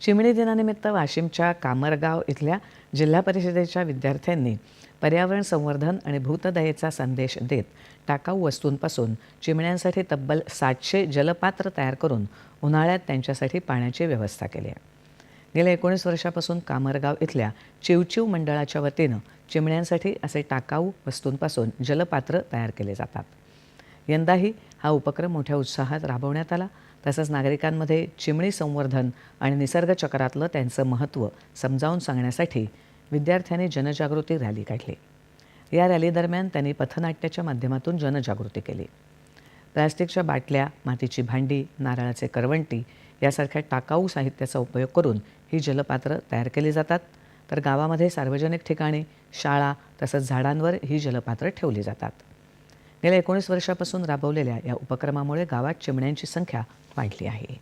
चिमणी दिनानिमित्त वाशिमच्या कामरगाव इथल्या जिल्हा परिषदेच्या विद्यार्थ्यांनी पर्यावरण संवर्धन आणि भूतदयेचा संदेश देत टाकाऊ वस्तूंपासून चिमण्यांसाठी तब्बल सातशे जलपात्र तयार करून उन्हाळ्यात त्यांच्यासाठी पाण्याची व्यवस्था केली आहे. गेल्या एकोणीस वर्षापासून कामरगाव इथल्या चिवचिव मंडळाच्या वतीनं चिमण्यांसाठी असे टाकाऊ वस्तूंपासून जलपात्र तयार केले जातात. यंदाही हा उपक्रम मोठ्या उत्साहात राबवण्यात आला. तसंच नागरिकांमध्ये चिमणी संवर्धन आणि निसर्गचक्रातलं त्यांचं महत्त्व समजावून सांगण्यासाठी विद्यार्थ्यांनी जनजागृती रॅली काढली. या रॅलीदरम्यान त्यांनी पथनाट्याच्या माध्यमातून जनजागृती केली. प्लास्टिकच्या बाटल्या मातीची भांडी नारळाचे करवंटी यासारख्या टाकाऊ साहित्याचा उपयोग करून ही जलपात्र तयार केली जातात. तर गावामध्ये सार्वजनिक ठिकाणी शाळा तसंच झाडांवर ही जलपात्र ठेवली जातात. गेल्या एकोणीस वर्षापासून राबवलेल्या या उपक्रमामुळे गावात चिमण्यांची संख्या वाढली आहे.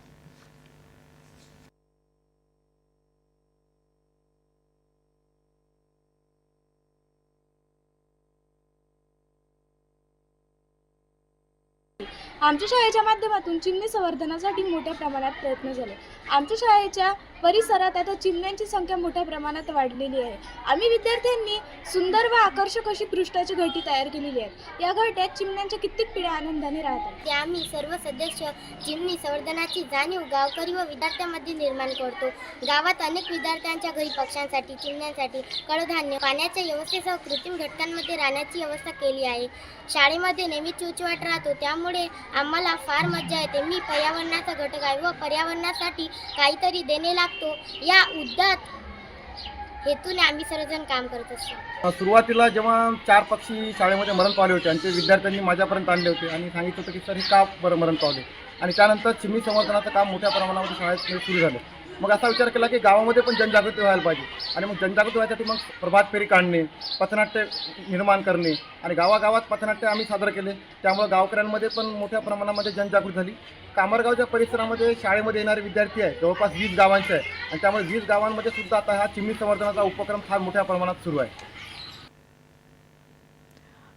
आमच्या शाळेच्या माध्यमातून चिमणी संवर्धनासाठी मोठ्या प्रमाणात प्रयत्न झाले. आमच्या शाळेच्या परिसरात आता चिमण्यांची संख्या मोठ्या प्रमाणात वाढलेली आहे. आम्ही विद्यार्थ्यांनी सुंदर व आकर्षक अशी पृष्ठाची घटी तयार केलेली आहे. या घट्यात चिमण्यांच्या कित्येक पिढ्या आनंदाने राहतात. ते आम्ही सर्व सदस्य चिमणी संवर्धनाची जाणीव गावकरी व विद्यार्थ्यांमध्ये निर्माण करतो. गावात अनेक विद्यार्थ्यांच्या घरी पक्ष्यांसाठी चिमण्यांसाठी कडधान्य पाण्याच्या व्यवस्थेसह कृत्रिम घटकांमध्ये राहण्याची व्यवस्था केली आहे. शाळेमध्ये नेहमी चुचवाट राहतो. त्यामुळे आम्हाला फार मज्जा येते. मी पर्यावरणाचा घटक आहे व पर्यावरणासाठी काहीतरी देणे लागतो. या उद्दात हेतूने आम्ही सर्वजण काम करत असतो. सुरुवातीला जेव्हा चार पक्षी शाळेमध्ये मरण पावले होते आणि ते विद्यार्थ्यांनी माझ्यापर्यंत आणले होते आणि सांगितलं होतं की सर हे का बरं मरण पावले? आणि त्यानंतर चिमणी संवर्धनाचं काम मोठ्या प्रमाणामध्ये शाळेत सुरू झालं. मग असा विचार केला की गावामध्ये पण जनजागृती व्हायला पाहिजे. आणि मग जनजागृती व्हायसाठी मग प्रभात फेरी काढणे पथनाट्य निर्माण करणे आणि गावागावात पथनाट्य आम्ही सादर केले. त्यामुळे गावकऱ्यांमध्ये पण मोठ्या प्रमाणामध्ये जनजागृती झाली. कामरगावच्या परिसरामध्ये शाळेमध्ये येणारे विद्यार्थी आहे जवळपास वीस गावांचे आहे आणि त्यामुळे वीस गावांमध्ये सुद्धा आता हा चिमणी संवर्धनाचा उपक्रम फार मोठ्या प्रमाणात सुरू आहे.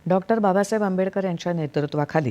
डॉक्टर बाबासाहेब आंबेडकर यांच्या नेतृत्वाखाली